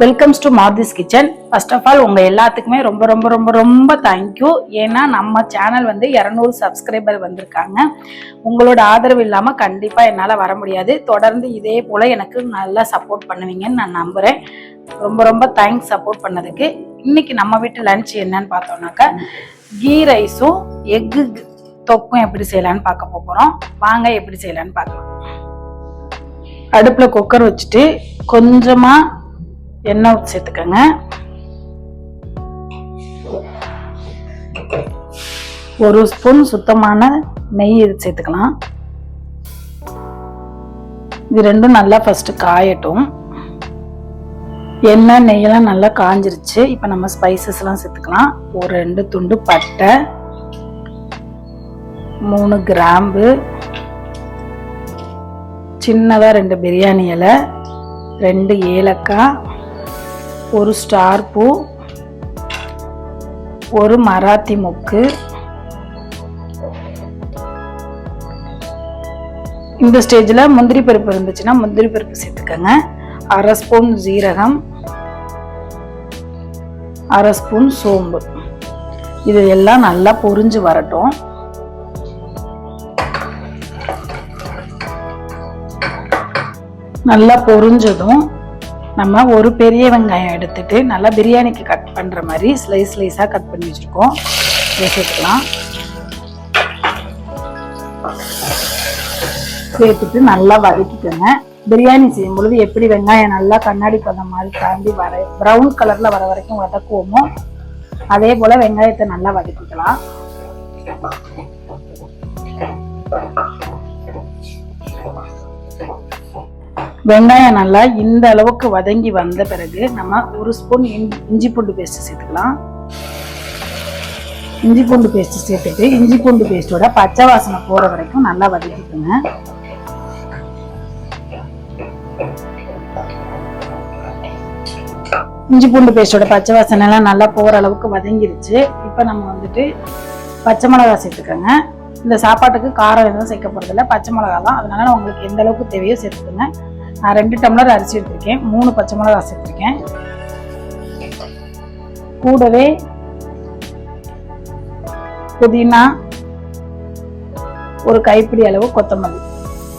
Welcomes to Marthi's kitchen first of all உங்கள் எல்லாத்துக்குமே ரொம்ப ரொம்ப ரொம்ப ரொம்ப தேங்க்யூ ஏன்னா நம்ம சேனல் வந்து இரநூறு சப்ஸ்கிரைபர் வந்திருக்காங்க. உங்களோட ஆதரவு இல்லாமல் கண்டிப்பாக என்னால் வர முடியாது. தொடர்ந்து இதே போல் எனக்கு நல்லா சப்போர்ட் பண்ணுவீங்கன்னு நான் நம்புகிறேன் ரொம்ப ரொம்ப தேங்க்ஸ் சப்போர்ட் பண்ணதுக்கு. இன்னைக்கு நம்ம வீட்டு லன்ச் என்னன்னு பார்த்தோம்னாக்கா கீ ரைஸும் எக்கு தொக்கும் எப்படி செய்யலான்னு பார்க்க போகிறோம் வாங்க எப்படி செய்யலான்னு பார்க்கலாம். அடுப்பில் குக்கர் வச்சுட்டு கொஞ்சமாக எண்ணெய் சேர்த்துக்கோங்க. ஒரு ஸ்பூன் சுத்தமான நெய் இது சேர்த்துக்கலாம். இது ரெண்டும் நல்லா ஃபஸ்ட்டு காயட்டும். எண்ணெய் நெய்யெல்லாம் நல்லா காஞ்சிருச்சு. இப்போ நம்ம ஸ்பைசஸ்லாம் சேர்த்துக்கலாம். ஒரு ரெண்டு துண்டு பட்டை மூணு கிராம்பு சின்னதாக ரெண்டு பிரியாணி இலை ரெண்டு ஏலக்காய் ஒரு ஸ்டார் பூ ஒரு மராத்தி மொக்கு. இந்த ஸ்டேஜில் முந்திரி பருப்பு இருந்துச்சுன்னா முந்திரி பருப்பு சேர்த்துக்கோங்க. அரை ஸ்பூன் ஜீரகம் அரை ஸ்பூன் சோம்பு. இது எல்லாம் நல்லா பொரிஞ்சு வரட்டும். நல்லா பொரிஞ்சதும் நம்ம ஒரு பெரிய வெங்காயம் எடுத்துட்டு நல்லா பிரியாணிக்கு கட் பண்ணுற மாதிரி ஸ்லைஸ் ஸ்லைஸாக கட் பண்ணி வச்சுருக்கோம். இதை சேர்த்துக்கலாம். சேர்த்துட்டு நல்லா வதக்கிக்கோங்க. பிரியாணி செய்யும் பொழுது எப்படி வெங்காயம் நல்லா கண்ணாடி பதம் மாதிரி தாண்டி வர ப்ரௌன் கலரில் வர வரைக்கும் வதக்குவோமோ அதே போல் வெங்காயத்தை நல்லா வதக்கிக்கலாம். வெங்காயம் நல்லா இந்த அளவுக்கு வதங்கி வந்த பிறகு நம்ம ஒரு ஸ்பூன் இஞ்சி பூண்டு பேஸ்ட் சேர்த்துக்கலாம். இஞ்சி பூண்டு பேஸ்ட் சேர்த்துட்டு இஞ்சி பூண்டு பேஸ்டோட பச்சை வாசனை போகிற வரைக்கும் நல்லா வதக்கிக்கோங்க. இஞ்சி பூண்டு பேஸ்டோட பச்சை வாசனை எல்லாம் நல்லா போகிற அளவுக்கு வதங்கிருச்சு. இப்போ நம்ம வந்துட்டு பச்சை மிளகா சேர்த்துக்கோங்க. இந்த சாப்பாட்டுக்கு காரம் எதுவும் சேர்க்க போறதில்ல. பச்சை மிளகா தான் அதனால உங்களுக்கு எந்த அளவுக்கு தேவையோ சேர்த்துக்கோங்க. நான் ரெண்டு டம்ளர் அரிசி எடுத்திருக்கேன். மூணு பச்சை மிளகா சேர்த்துருக்கேன் கூடவே புதினா ஒரு கைப்பிடி அளவு கொத்தமல்லி.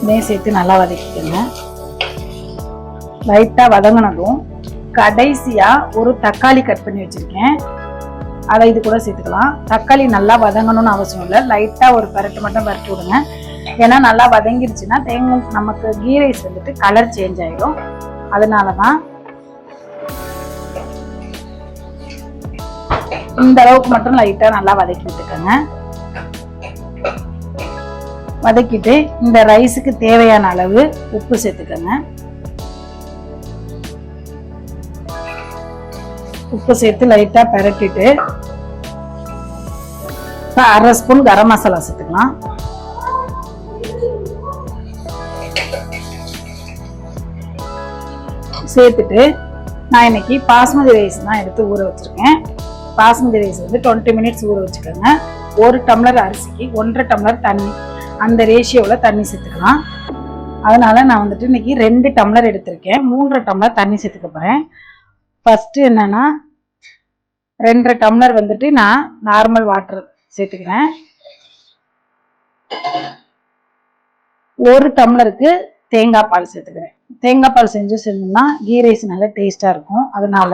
இதையும் சேர்த்து நல்லா வதக்கிக்கோங்க. லைட்டாக வதங்கினதும் கடைசியா ஒரு தக்காளி கட் பண்ணி வச்சிருக்கேன். அதை இது கூட சேர்த்துக்கலாம். தக்காளி நல்லா வதங்கணும்னு அவசியம் இல்லை. லைட்டாக ஒரு பரட்டு மட்டும் பரட்டி விடுங்க. ஏன்னா நல்லா வதங்கிருச்சுன்னா தேங்காய் நமக்கு கீ ரைஸ் வந்துட்டு கலர் சேஞ்ச் ஆகிடும் அதனால தான் இந்த அளவுக்கு மட்டும் லைட்டாக நல்லா வதக்கி விட்டுக்கோங்க வதக்கிட்டு இந்த ரைஸுக்கு தேவையான அளவு உப்பு சேர்த்துக்கோங்க. உப்பு சேர்த்து லைட்டாக பரட்டிட்டு இப்போ அரை ஸ்பூன் கரம் மசாலா சேர்த்துக்கலாம். சேர்த்துட்டு நான் இன்னைக்கு பாஸ்மதி ரைஸ் தான் எடுத்து ஊற வச்சிருக்கேன். பாஸ்மதி ரைஸ் வந்து டுவெண்ட்டி மினிட்ஸ் ஊற வச்சுக்கோங்க. ஒரு டம்ளர் அரிசிக்கு ஒன்றரை டம்ளர் தண்ணி. அந்த ரேஷியோவில் தண்ணி சேர்த்துக்கலாம். அதனால் நான் வந்துட்டு இன்னைக்கு ரெண்டு டம்ளர் எடுத்திருக்கேன். மூன்றரை டம்ளர் தண்ணி சேர்த்துக்க போகிறேன் ஃபஸ்ட்டு என்னென்னா ரெண்டரை டம்ளர் வந்துட்டு நான் நார்மல் வாட்டர் சேர்த்துக்கிறேன். ஒரு டம்ளருக்கு தேங்காய் பால் சேர்த்துக்கிறேன். தேங்காய் பால் செஞ்சு செஞ்சோம்னா கீ ரைஸ் நல்லா டேஸ்ட்டாக இருக்கும். அதனால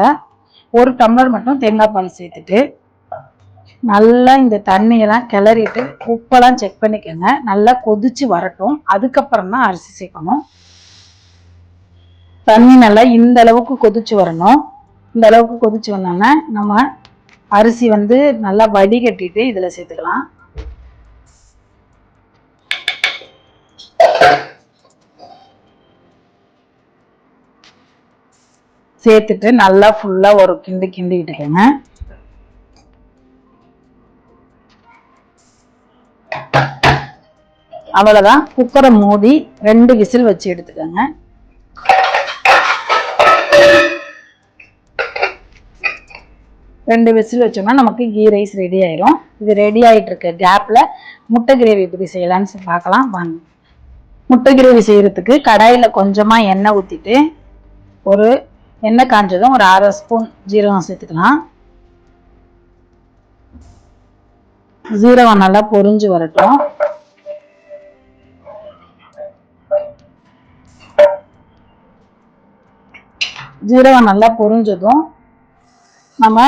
ஒரு டம்ளர் மட்டும் தேங்காய் பால் சேர்த்துட்டு நல்லா இந்த தண்ணியெல்லாம் கிளறிட்டு உப்பெல்லாம் செக் பண்ணிக்கோங்க. நல்லா கொதிச்சு வரட்டும். அதுக்கப்புறம் தான் அரிசி சேர்க்கணும். தண்ணி நல்லா இந்த அளவுக்கு கொதிச்சு வரணும். இந்த அளவுக்கு கொதிச்சு வந்தோன்னே நம்ம அரிசி வந்து நல்லா வடிகட்டிட்டு இதில் சேர்த்துக்கலாம். சேர்த்துட்டு நல்லா ஃபுல்லாக ஒரு கிண்டு கிண்டிக்கிட்டுக்கோங்க அவ்வளோதான் குக்கரை மூடி ரெண்டு விசில் வச்சு எடுத்துக்கோங்க. ரெண்டு விசில் வச்சோம்னா நமக்கு கீ ரைஸ் ரெடி ஆயிரும். இது ரெடி ஆயிட்டு இருக்க கேப்ல முட்டை கிரேவி எப்படி செய்யலாம்னு பார்க்கலாம். வாங்க. முட்டை கிரேவி செய்யறதுக்கு கடாயில் கொஞ்சமா எண்ணெய் ஊத்திட்டு ஒரு எண்ணெய் காஞ்சதும் ஒரு அரை ஸ்பூன் ஜீரகம் சேர்த்துக்கலாம். ஜீரகம் நல்லா பொரிஞ்சு வரட்டும். ஜீரகம் நல்லா பொரிஞ்சதும் நம்ம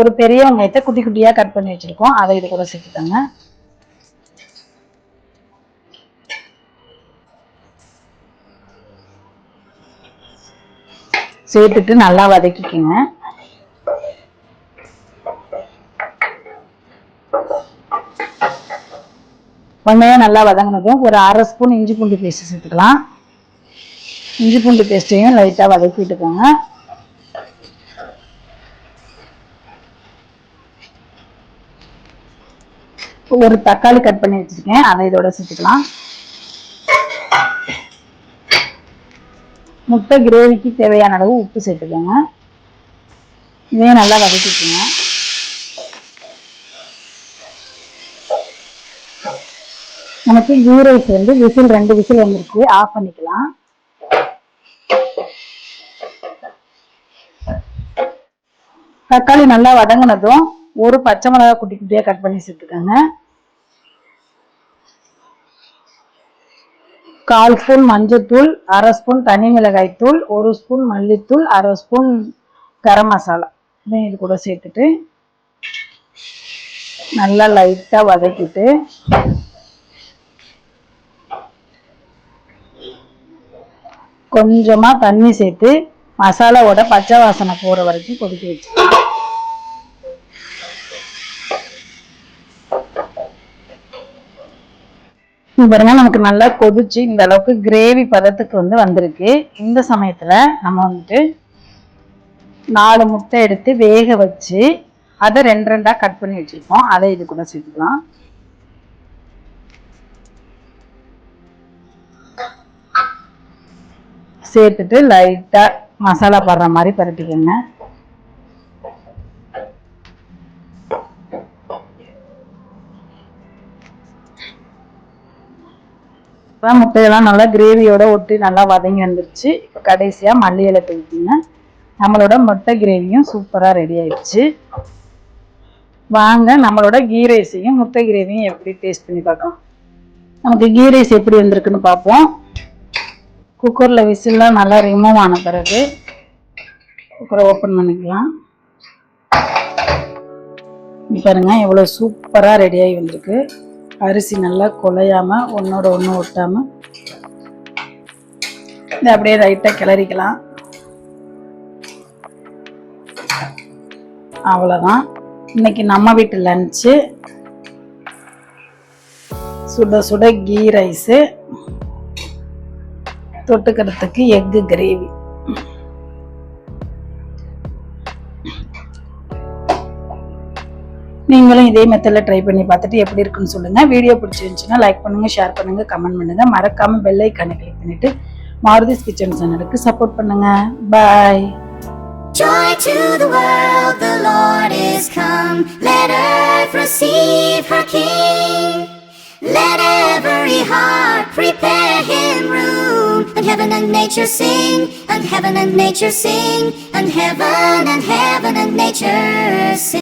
ஒரு பெரிய வெங்காயத்தை குட்டி குட்டியா கட் பண்ணி வச்சிருக்கோம். அதை இது கூட சேர்த்துக்கோங்க. சேர்த்துட்டு நல்லா வதக்கிக்கோங்க. உண்மையாக நல்லா வதங்கினதும் ஒரு அரை ஸ்பூன் இஞ்சி பூண்டு பேஸ்ட் சேர்த்துக்கலாம். இஞ்சி பூண்டு பேஸ்ட்டையும் லைட்டாக வதக்கி விட்டுக்கோங்க ஒரு தக்காளி கட் பண்ணி வச்சிருக்கேன். அதை இதோட சேர்த்துக்கலாம். முட்டை கிரேவிக்கு தேவையான அளவு உப்பு சேர்த்துக்கோங்க. இதையும் நல்லா வதக்கிக்கோங்க. நமக்கு கீ ரைஸ் வந்து விசில் ரெண்டு விசில் வந்துருக்கு. ஆஃப் பண்ணிக்கலாம். தக்காளி நல்லா வதங்கினதும் ஒரு பச்சை மிளகாய் குட்டி குட்டியாக கட் பண்ணி சேர்த்துக்கோங்க. கால் ஸ்பூன் மஞ்சத்தூள் அரை ஸ்பூன் தனி மிளகாய் தூள் ஒரு ஸ்பூன் மல்லித்தூள் அரை ஸ்பூன் கரம் மசாலா. இதையும் இது கூட சேர்த்துட்டு நல்லா லைட்டாக வதக்கிட்டு கொஞ்சமாக தண்ணி சேர்த்து மசாலாவோட பச்சை வாசனை போகிற வரைக்கும் கொதிக்க வச்சு பாருங்க நமக்கு நல்லா கொதிச்சு இந்த அளவுக்கு கிரேவி பதத்துக்கு வந்து வந்திருக்கு. இந்த சமயத்தில் நம்ம வந்துட்டு நாலு முட்டை எடுத்து வேக வச்சு அதை ரெண்டு ரெண்டாக கட் பண்ணி வச்சிருக்கோம். அதை இது கூட சேர்த்துக்கலாம். சேர்த்துட்டு லைட்டாக மசாலா படுற மாதிரி பரட்டிக்கோங்க. இப்போ முட்டையெல்லாம் நல்லா கிரேவியோட ஒட்டி நல்லா வதங்கி வந்துருச்சு. இப்போ கடைசியாக மல்லி இலை தூக்கிங்க நம்மளோட முட்டை கிரேவியும் சூப்பராக ரெடி ஆயிடுச்சு. வாங்க நம்மளோட கீ ரைஸையும் முட்டை கிரேவியும் எப்படி டேஸ்ட் பண்ணி பார்க்கலாம். நமக்கு கீ ரைஸ் எப்படி வந்திருக்குன்னு பார்ப்போம். குக்கரில் விசில்லாம் நல்லா ரிமூவ் ஆன பிறகு குக்கரை ஓப்பன் பண்ணிக்கலாம். இங்க பாருங்க எவ்வளோ சூப்பராக ரெடியாகி வந்திருக்கு. அரிசி நல்லா குலையாம ஒன்னோட ஒன்று ஒட்டாம இதை அப்படியே லைட்டாக கிளறிக்கலாம். அவ்வளோதான் இன்னைக்கு நம்ம வீட்டு லஞ்சு சுட சுட கீ ரைஸு தொட்டுக்கிறதுக்கு எக்கு கிரேவி நீங்களும் இதே மெத்தடில் ட்ரை பண்ணி பார்த்துட்டு எப்படி இருக்குன்னு சொல்லுங்கள் வீடியோ பிடிச்சிருந்துச்சுன்னா லைக் பண்ணுங்கள் ஷேர் பண்ணுங்கள் கமெண்ட் பண்ணுங்கள் மறக்காமல் பெல் ஐக்கானை கிளிக் பண்ணிவிட்டு மாருதிஸ் கிச்சன் சேனலுக்கு சப்போர்ட் பண்ணுங்கள் பாய் Joy to the world, the Lord is come. Let earth receive her King. Let every heart prepare him room. And heaven and nature sing, and heaven and nature sing, and heaven and heaven and nature sing.